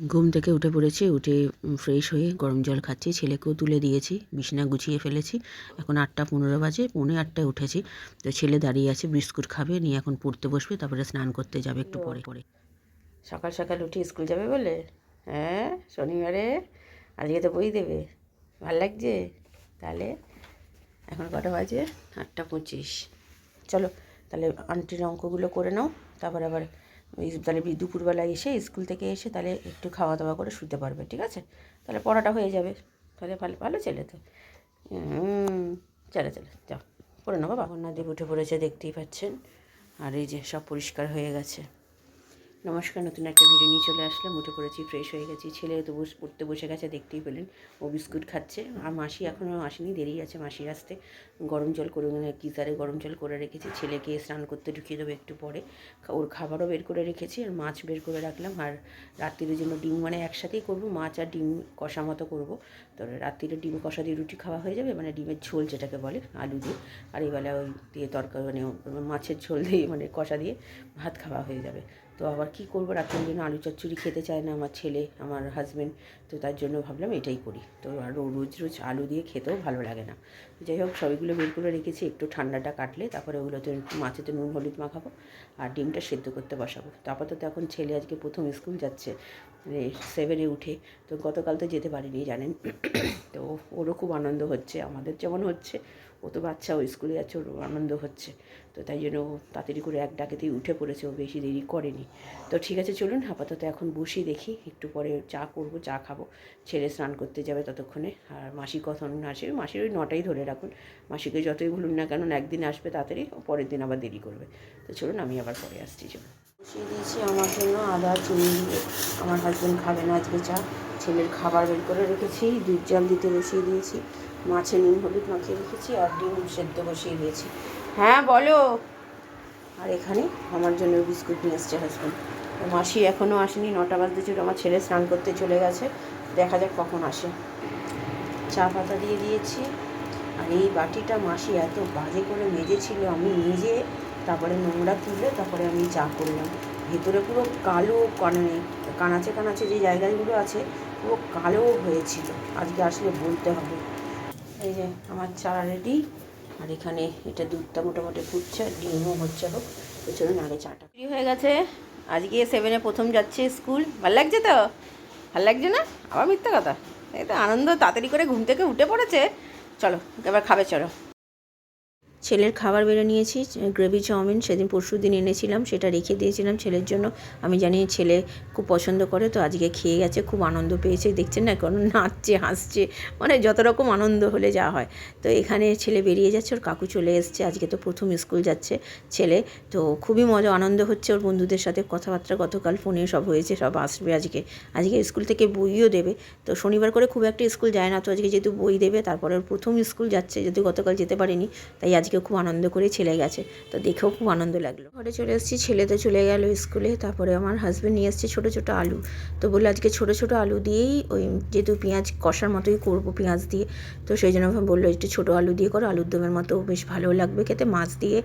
ঘুম থেকে উঠে পড়েছি, উঠে ফ্রেশ হয়ে গরম জল খাচ্ছি, ছেলেকেও তুলে দিয়েছি, বিছানা গুছিয়ে ফেলেছি। এখন আটটা পনেরো বাজে, পৌনে আটটায় উঠেছি। তো ছেলে দাঁড়িয়ে আছে, বিস্কুট খাবে, নিয়ে এখন পড়তে বসবে, তারপরে স্নান করতে যাবে একটু পরে। পরে সকাল সকাল উঠে স্কুল যাবে বলে? হ্যাঁ শনিবারে? আজকে তো বই দেবে। ভালো লাগছে? তাহলে এখন কটা বাজে? আটটা পঁচিশ। চলো, তাহলে আন্টির অঙ্কগুলো করে নাও, তারপর আবার তাহলে দুপুরবেলা এসে স্কুল থেকে এসে তাহলে একটু খাওয়া দাওয়া করে শুতে পারবে, ঠিক আছে? তাহলে পড়াটা হয়ে যাবে। তাহলে ভালো ভালো ছেলে তো। চলে চলো চলো, যাও। পড়ে নেব বাবা। দেব উঠে পড়েছে, দেখতেই পাচ্ছেন। আর এই যে সব পরিষ্কার হয়ে গেছে। নমস্কার, নতুন একটা ভিডিও নিয়ে চলে আসলাম। উঠে পড়েছি ফ্রেশ হয়ে গেছি। ছেলে তো বস পড়তে বসে গেছে, দেখতেই পেলেন। ও বিস্কুট খাচ্ছে। আর মাসি এখনও আসেনি দেরি আছে মাসির আসতে। গরম জল করে মানে গিজারে গরম জল করে রেখেছি। ছেলেকে স্নান করতে ঢুকিয়ে দেবো একটু পরে। ওর খাবারও বের করে রেখেছি আর মাছ বের করে রাখলাম। আর রাত্রির জন্য ডিম মানে একসাথেই করব। মাছ আর ডিম কষা মতো করব। তো রাত্রিরে ডিম কষা দিয়ে রুটি খাওয়া হয়ে যাবে। মানে ডিমের ঝোল যেটাকে বলে, আলু দিয়ে। আর এই বেলা ওই দিয়ে তরকারি মানে মাছের ঝোল দিয়ে মানে কষা দিয়ে ভাত খাওয়া হয়ে যাবে। তো আবার কি করব? রাত্রের জন্য আলু চচ্চড়ি খেতে চায় না আমার ছেলে, আমার হাজব্যান্ড তো তার জন্য ভাবলাম এটাই করি। তো আর রোজ রোজ আলু দিয়ে খেতেও ভালো লাগে না। যাই হোক সবগুলো বের করে রেখেছি, একটু ঠান্ডাটা কাটলে তারপরে ওগুলোতে মাছেতে নুন, হলুদ মাখাবো আর ডিমটা সেদ্ধ করতে বসাবো। তো আপাতত এখন ছেলে আজকে প্রথম স্কুল যাচ্ছে মানে সেভেনে উঠে। তো গতকাল তো যেতে পারিনি, জানেন? তো ওরও খুব আনন্দ হচ্ছে, আমাদের যেমন হচ্ছে। ও তো বাচ্চা, ও স্কুলে যাচ্ছে, ওর আনন্দ হচ্ছে। তো তাই জন্য ও তাড়াতাড়ি করে এক ডাকেতেই উঠে পড়েছে, ও বেশি দেরি করেনি। তো ঠিক আছে, চলুন আপাতত এখন বসি দেখি, একটু পরে চা করব, চা খাব। ছেলে স্নান করতে যাবে ততক্ষণে। আর মাসি কখন আসে মাসির ওই নটাই ধরে রাখুন। মাসিকে যতই বলুন না কেন, একদিন আসবে তাড়াতাড়ি পরের দিন আবার দেরি করবে। তো চলুন, আমি আবার পরে আসছি, চলুন। বসিয়ে দিয়েছি আমার জন্য আদা, চিনি দিয়ে আমার হাজব্যান্ড খাবে না আজকে চা। ছেলের খাবার বের করে রেখেছি, দুধ জাল দিতে বসিয়ে দিয়েছি। মাছে নুন হলুদ মাখিয়ে রেখেছি আর ডিম সেদ্ধ বসিয়ে দিয়েছি। হ্যাঁ বলো। আর এখানে আমার জন্য বিস্কুট নিয়ে এসছে হাজব্যান্ড মাসি এখনও আসেনি নটা বাজতে ছিল আমার ছেলে স্নান করতে চলে গেছে। দেখা যাক কখন আসে। চা পাতা দিয়ে দিয়েছি। আর এই বাটিটা মাসি এত বাজে করে মেজেছিল আমি নিজে তারপরে নোংরা তুলে তারপরে আমি চা করলাম। ভেতরে পুরো কালো মানে কানাচে কানাচে যে জায়গাগুলো আছে পুরো কালো হয়েছিল। আজকে আসলে বলতে হবে। এই যে আমার চা রেডি আর এখানে এটা দুধটা মোটামুটি ফুটছে, আর ডিমও হচ্ছে হোক তো চলুন আগে চাটা। ফ্রি হয়ে গেছে। আজকে সেভেনে প্রথম যাচ্ছে স্কুল ভালো লাগছে তো? ভালো লাগছে না? আবার মিথ্যা কথা? এই তো আনন্দ, তাড়াতাড়ি করে ঘুম থেকে উঠে পড়েছে। চলো, এবার খাবে, চলো। ছেলের খাবার বেড়ে নিয়েছি, গ্রেভি চাউমিন সেদিন পরশু দিন এনেছিলাম, সেটা রেখে দিয়েছিলাম ছেলের জন্য। আমি জানি ছেলে খুব পছন্দ করে, তো আজকে খেয়ে গেছে, খুব আনন্দ পেয়েছে। দেখছেন না কারণ নাচছে, হাসছে মানে যত রকম আনন্দ হলে যা হয়। তো এখানে ছেলে বেরিয়ে যাচ্ছে, ওর কাকু চলে এসছে, আজকে তো প্রথম স্কুল যাচ্ছে ছেলে। তো খুবই মজা, আনন্দ হচ্ছে ওর বন্ধুদের সাথে, কথাবার্তা গতকাল ফোনে সব হয়েছে, সব আসবে আজকে। আজকে স্কুল থেকে বইও দেবে, তো শনিবার করে খুব একটা স্কুল যায় না, তো আজকে যেহেতু বই দেবে, তারপরে ওর প্রথম স্কুল যাচ্ছে, যেহেতু গতকাল যেতে পারেনি, তাই আজকে খুব আনন্দ করে ছেলে গেছে। তো দেখেও খুব আনন্দ লাগল। ঘরে চলে এসেছি, ছেলে তো চলে গেল স্কুলে, তারপরে আমার হাজব্যান্ড নিয়ে এসেছে ছোটো ছোটো আলু। তো বলল আজকে ছোটো ছোটো আলু দিয়েই ওই যেহেতু পেঁয়াজ কষার মতোই করব পেঁয়াজ দিয়ে, তো সেই জন্য বলল একটু ছোটো আলু দিয়ে করো, আলুর দমের মতো বেশ ভালো লাগবে খেতে। মাছ দিয়ে,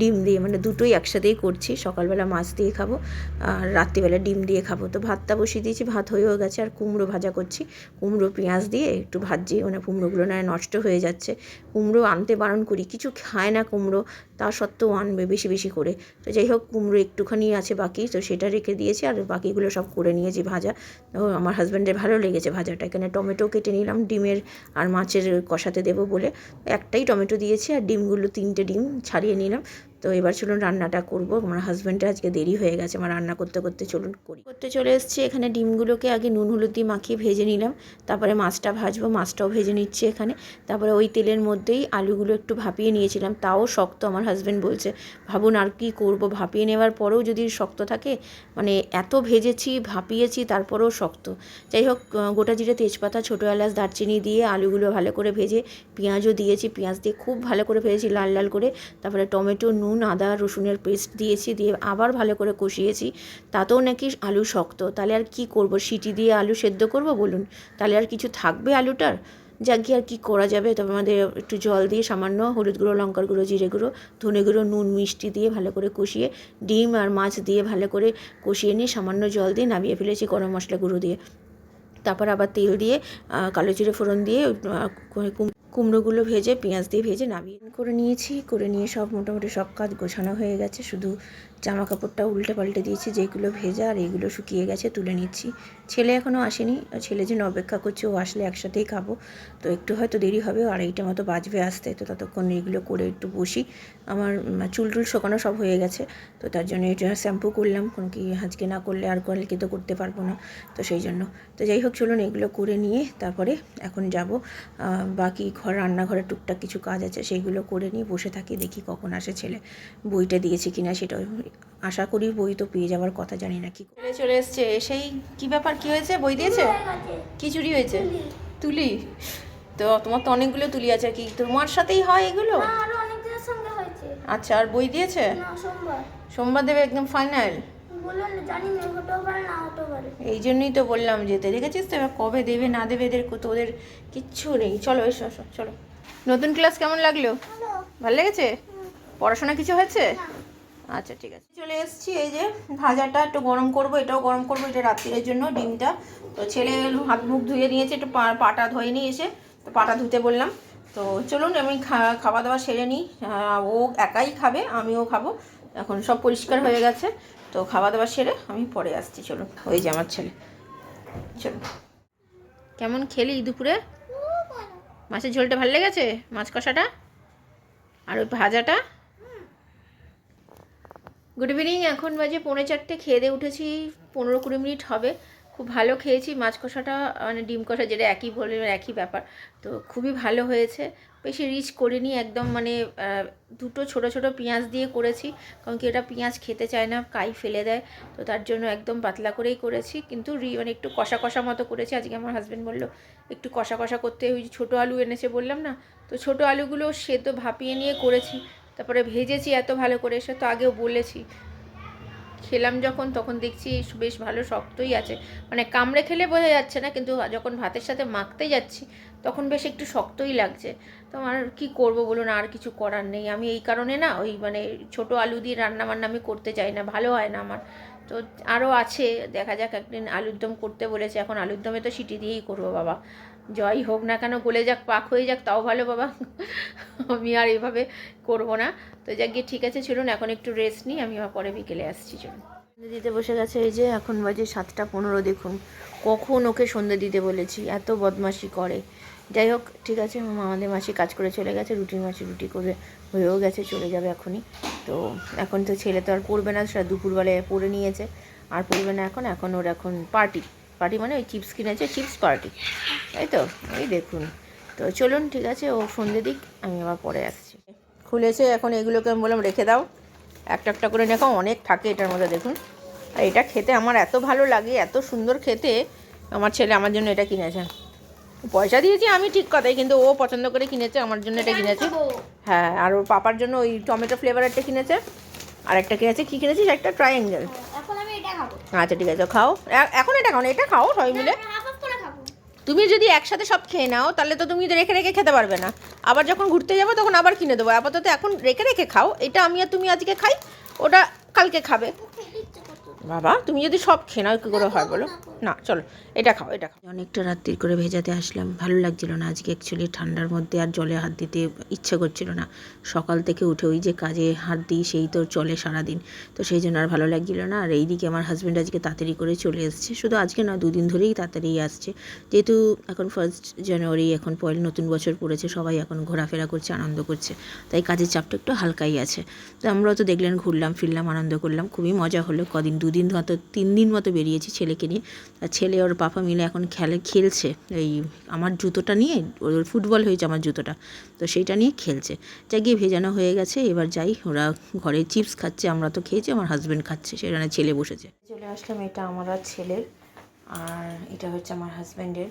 ডিম দিয়ে মানে দুটোই একসাথেই করছি। সকালবেলা মাছ দিয়ে খাব, আর রাত্রিবেলা ডিম দিয়ে খাব। তো ভাতটা বসিয়ে দিয়েছি, ভাত হয়েও গেছে। আর কুমড়ো ভাজা করছি। কুমড়ো, পেঁয়াজ দিয়ে একটু ভাজি মানে কুমড়োগুলো না নষ্ট হয়ে যাচ্ছে। কুমড়ো আনতে বারণ করি, কিছু খায় না কুমড়ো, তা সত্ত্বেও আনবে বেশি বেশি করে। তো যাই হোক, কুমড়ো একটুখানি আছে বাকি, তো সেটা রেখে দিয়েছি, আর বাকিগুলো সব করে নিয়েছি ভাজা। তো আমার হাজব্যান্ডের ভালো লেগেছে ভাজাটা, এখানে টমেটো কেটে নিলাম, ডিমের আর মাছের কষাতে দেবো বলে। একটাই টমেটো দিয়েছি, আর ডিমগুলো তিনটে ডিম ছাড়িয়ে নিলাম। তো এবার চলুন রান্নাটা করব। আমার হাজব্যান্ডের আজকে দেরি হয়ে গেছে, আমার রান্না করতে করতে চলুন করি। করতে চলে এসেছি, এখানে ডিমগুলোকে আগে নুন, হলুদ দিয়ে মাখিয়ে ভেজে নিলাম। তারপরে মাছটা ভাজবো, মাছটাও ভেজে নিচ্ছি এখানে। তারপরে ওই তেলের মধ্যেই আলুগুলো একটু ভাপিয়ে নিয়েছিলাম, তাও শক্ত আমার হাজব্যান্ড বলছে, ভাবুন আর কি করব? ভাপিয়ে নেওয়ার পরেও যদি শক্ত থাকে মানে এত ভেজেছি, ভাপিয়েছি, তারপরেও শক্ত। যাই হোক গোটা জিরে তেজপাতা, ছোটো এলাচ, দারচিনি দিয়ে আলুগুলো ভালো করে ভেজে, পেঁয়াজও দিয়েছি, পেঁয়াজ দিয়ে খুব ভালো করে ভেজেছি, লাল লাল করে। তারপরে টমেটো নুন, আদা, রসুনের পেস্ট দিয়েছি, দিয়ে আবার ভালো করে কষিয়েছি। তাতেও নাকি আলু শক্ত। তাহলে আর কি করব? সিটি দিয়ে আলু সেদ্ধ করব বলুন? তাহলে আর কিছু থাকবে আলুটার? যাক গিয়ে আর কী করা যাবে। তবে আমাদের একটু জল দিয়ে সামান্য হলুদ গুঁড়ো, লঙ্কার গুঁড়ো, জিরে গুঁড়ো, ধনে গুঁড়ো, নুন, মিষ্টি দিয়ে ভালো করে কষিয়ে, ডিম আর মাছ দিয়ে ভালো করে কষিয়ে নিয়ে সামান্য জল দিয়ে নামিয়ে ফেলেছি গরম মশলা গুঁড়ো দিয়ে। তারপর আবার তেল দিয়ে কালো জিরে ফোড়ন দিয়ে কুমড়োগুলো ভেজে, পেঁয়াজ দিয়ে ভেজে নামিয়ে করে নিয়েছি। করে নিয়ে সব মোটামুটি সব কাজ গোছানো হয়ে গেছে। শুধু জামা কাপড়টা উল্টে পাল্টে দিয়েছি, যেগুলো ভেজা আর এইগুলো শুকিয়ে গেছে, তুলে নিচ্ছি। ছেলে এখনও আসেনি। ছেলে যেন অপেক্ষা করছে, ও আসলে একসাথেই খাব। তো একটু হয়তো দেরি হবে আড়াইটা মতো বাজবে আসতে। তো ততক্ষণ এগুলো করে একটু বসি। আমার চুল টুল শোকানো সব হয়ে গেছে। তো তার জন্য এটা শ্যাম্পু করলাম। কোনো কি আজকে না করলে আর কালকে তো করতে পারব না। তো সেই জন্য। তো যাই হোক, চলুন এগুলো করে নিয়ে তারপরে এখন যাব। বাকি ঘর রান্নাঘরে টুকটাক কিছু কাজ আছে সেইগুলো করে নিয়ে বসে থাকি দেখি কখন আসে ছেলে। বইটা দিয়েছে কিনা সেটা আশা করি বই তো পেয়ে যাওয়ার কথা জানি না কি চলে চলে এসছে। সেই কি ব্যাপার কি হয়েছে? বই দিয়েছে? কি চুরি হয়েছে? তুলি? তো তোমার তো অনেকগুলো তুলি আছে কি? তোমার সাথেই হয় এগুলো? না আরও অনেকজনের সঙ্গে হয়েছে। আচ্ছা আর বই দিয়েছে? সোমবার। সোমবার দেবে একদম ফাইনাল। এই জন্যই তো বললাম যেতে দেখেছিস তো এবার কবে দেবে না দেবে এদের তো ওদের কিচ্ছু নেই। চলো এসো এসো চলো। নতুন ক্লাস কেমন লাগল? ভালো। লেগেছে? পড়াশোনা কিছু হয়েছে? আচ্ছা ঠিক আছে। চলে এসেছি এই যে ভাজাটা একটু গরম করব এটাও গরম করব এটা রাত্রিরের জন্য ডিমটা। তো ছেলে হাত মুখ ধুয়ে নিয়েছে একটু পাটা ধুয়ে নিয়ে এসে তো পাটা ধুতে বললাম। তো চলুন আমি খাওয়া দাওয়া সেরে নিই। ও একাই খাবে আমিও খাব। এখন সব পরিষ্কার হয়ে গেছে। তো খাওয়া দাওয়া সেরে আমি পরে আসছি চলুন ওই যে আমার ছেলে। চলুন কেমন খেলি দুপুরে? মাছের ঝোলটা ভালো লেগেছে? মাছ কষাটা? আর ওই ভাজাটা? গুড ইভিনিং এখন বাজে পৌনে চারটে, খেয়ে দিয়ে উঠেছি, পনেরো কুড়ি মিনিট হবে। খুব ভালো খেয়েছি। মাছ কষাটা মানে ডিম কষা যেটা একই বলে একই ব্যাপার। তো খুবই ভালো হয়েছে। বেশি রিচ করিনি একদম মানে দুটো ছোট ছোট পেঁয়াজ দিয়ে করেছি। কারণ কি এটা পেঁয়াজ খেতে চায় না, কাই ফেলে দেয়। তো তার জন্য একদম পাতলা করেই করেছি। কিন্তু রি মানে একটু কষা কষা মতো করেছি। আজকে আমার হাজব্যান্ড বলল, একটু কষা কষা করতে, ওই ছোটো আলু এনেছে বললাম না? তো ছোটো আলুগুলো সেদ্ধ ভাপিয়ে নিয়ে করেছি। তারপরে ভেজেছি এত ভালো করে, সে তো আগেও বলেছি। খেলাম যখন, তখন দেখছি বেশ ভালো শক্তই আছে। মানে কামড়ে খেলে বোঝা যাচ্ছে না, কিন্তু যখন ভাতের সাথে মাখতে যাচ্ছি, তখন বেশ একটু শক্তই লাগছে। তো আমার কী করব বলুন, আর কিছু করার নেই। আমি এই কারণে না, ওই মানে ছোট আলু দিয়ে রান্না বান্না আমি করতে চাই না, ভালো হয় না আমার। তো আরও আছে, দেখা যাক, একদিন আলুর দম করতে বলেছে, এখন আলুর দমে তো সিটি দিয়েই করব বাবা। জয় হোক না কেন, গলে যাক, পাক হয়ে যাক, তাও ভালো বাবা। আমি আর এভাবে করব না। তো যাক, গিয়ে ঠিক আছে, চলুন, এখন একটু রেস্ট নিই, আমি আবার পরে বিকেলে আসছি, চলুন। সন্ধে দিতে বসে গেছে, এই যে এখন বাজে সাতটা পনেরো, দেখুন। কখন ওকে সন্ধে দিতে বলেছি, এত বদমাশি করে। যাই হোক, ঠিক আছে আমাদের মাসি কাজ করে চলে গেছে রুটি মাসি রুটি করে হয়েও গেছে, চলে যাবে এখনই। তো এখন তো ছেলে তো আর পড়বে না, সেটা দুপুরবেলায় পড়ে নিয়েছে। আর পড়বে না এখন এখন ওর এখন পার্টি পার্টি মানে ওই চিপস কিনেছে চিপস পার্টি। তাই তো এই দেখুন। তো চলুন ঠিক আছে ও সন্ধে দিক আমি আবার পরে আসছি। খুলেছে এখন এগুলোকে আমি বললাম রেখে দাও। একটা একটা করে দেখো অনেক থাকে এটার মধ্যে দেখুন। আর এটা খেতে আমার এত ভালো লাগে এত সুন্দর খেতে আমার ছেলে আমার জন্য এটা কিনেছে। পয়সা দিয়েছি আমি ঠিক কথাই কিন্তু ও পছন্দ করে কিনেছে আমার জন্য এটা কিনেছে। হ্যাঁ আর ওর পাপার জন্য ওই টমেটো ফ্লেভারেরটা কিনেছে। আর একটা কিনেছে কী কিনেছিস? একটা ট্রায়াঙ্গেল আচ্ছা ঠিক আছে খাও। খাও না এটা খাও সবাই মিলে। তুমি যদি একসাথে সব খেয়ে নাও তাহলে তো তুমি রেখে রেখে খেতে পারবে না। আবার যখন ঘুরতে যাব তখন আবার কিনে দেবো। আপাতত এখন রেখে রেখে খাও। এটা আমি আর তুমি আজকে খাই ওটা কালকে খাবে। বাবা, তুমি যদি সব খেয়ে নাও, কী করে হয় বলো? না, চলো, এটা খাও এটা খাও। অনেকটা রাত্রির করে ভেজাতে আসলাম, ভালো লাগছিল না আজকে অ্যাকচুয়ালি ঠান্ডার মধ্যে আর জলে হাত দিতে ইচ্ছা করছিল না। সকাল থেকে উঠে ওই যে কাজে হাত দিই, সেই তো চলে সারাদিন, তো সেই জন্য আর ভালো লাগছিল না। আর এইদিকে আমার হাজব্যান্ড আজকে তাড়াতাড়ি করে চলে এসছে, শুধু আজকে না দুদিন ধরেই তাড়াতাড়ি আসছে। যেহেতু এখন ফার্স্ট জানুয়ারি এখন পয়লা নতুন বছর পড়েছে, সবাই এখন ঘোরাফেরা করছে, আনন্দ করছে, তাই কাজের চাপটা একটু হালকাই আছে। তো আমরাও তো দেখলেন, ঘুরলাম, ফিরলাম, আনন্দ করলাম, খুবই মজা হলো, কদিন, দুদিন মতো, তিন দিন মতো বেরিয়েছি ছেলেকে নিয়ে। আর ছেলে ওর পাপা মিলে এখন খেলে, খেলছে। এই আমার জুতোটা নিয়ে, ওর ফুটবল হয়েছে আমার জুতোটা। তো সেইটা নিয়ে খেলছে। যা গিয়ে ভেজানো হয়ে গেছে, এবার যাই, ওরা ঘরে চিপস খাচ্ছে, আমরা তো খেয়েছি, আমার হাজব্যান্ড খাচ্ছে, সেখানে ছেলে বসেছে। চলে আসলাম, এটা আমার আর ছেলের। আর এটা হচ্ছে আমার হাজব্যান্ডের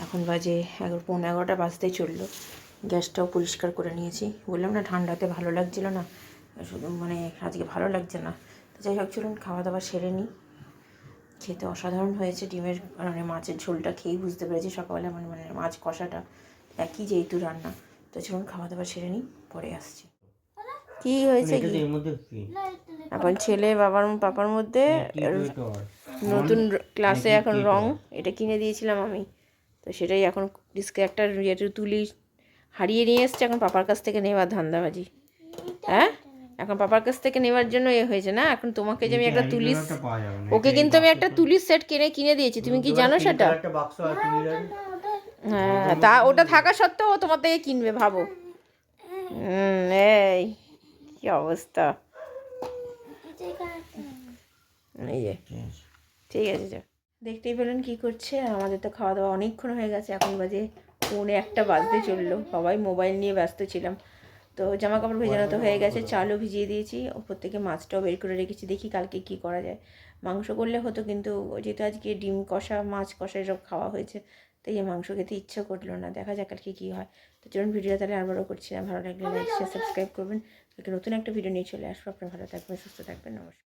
এখন বাজে এগারো পনেরো এগারোটা বাজতেই চলল। গ্যাসটাও পরিষ্কার করে নিয়েছি। বললাম না, ঠান্ডাতে ভালো লাগছিল না। শুধু মানে আজকে ভালো লাগছে না। যাই হোক চলুন খাওয়া দাওয়া সেরে নিই। খেতে অসাধারণ হয়েছে ডিমের মানে মাছের ঝোলটা খেয়েই বুঝতে পেরেছি সকালবেলা মানে মানে মাছ কষাটা একই যেহেতু রান্না। তো চলুন খাওয়া দাওয়া সেরে নিই পরে আসছি। কি হয়েছে কি? এখন ছেলে বাবার পাপার মধ্যে নতুন ক্লাসে এখন রং এটা কিনে দিয়েছিলাম আমি। তো সেটাই এখন ডিস্কে একটা তুলি হারিয়ে নিয়ে এসছে এখন পাপার কাছ থেকে নেওয়ার ধান্দাবাজি। হ্যাঁ? এখন পাপার কাছ থেকে নেওয়ার জন্য এ হয়েছে না? এখন তোমাকে যে আমি একটা না ওকে কিন্তু আমি একটা তুলির সেট কিনে কিনে দিয়েছি। তুমি কি জানো সেটা? হ্যাঁ তা ওটা থাকা সত্ত্বেও ও তোমার থেকে কিনবে ভাবো। এই কি অবস্থা? এই যে। ঠিক আছে যা। দেখতেই পেলেন কি করছে? আমাদের তো খাওয়া দাওয়া অনেকক্ষণ হয়ে গেছে এখন বাজে পৌনে একটা বাজতে চলল। সবাই মোবাইল নিয়ে ব্যস্ত ছিলাম। তো জামা কাপড় ভেজানো তো হয়ে গেছে চালও ভিজিয়ে দিয়েছি ওপর থেকে মাছটাও বের করে রেখেছি দেখি কালকে কি করা যায়। মাংস করলে হতো কিন্তু যেহেতু আজকে ডিম কষা মাছ কষা এসব খাওয়া হয়েছে তাই এই মাংস খেতে ইচ্ছে করল না দেখা যাক কালকে কী হয়। তো চলুন ভিডিও তাহলে আরবারও করছি না ভালো লাগলে লাইক শেয়ার সাবস্ক্রাইব করবেন। কালকে নতুন একটা ভিডিও নিয়ে চলে আসব আপনার ভালো থাকবেন সুস্থ থাকবেন নমস্কার।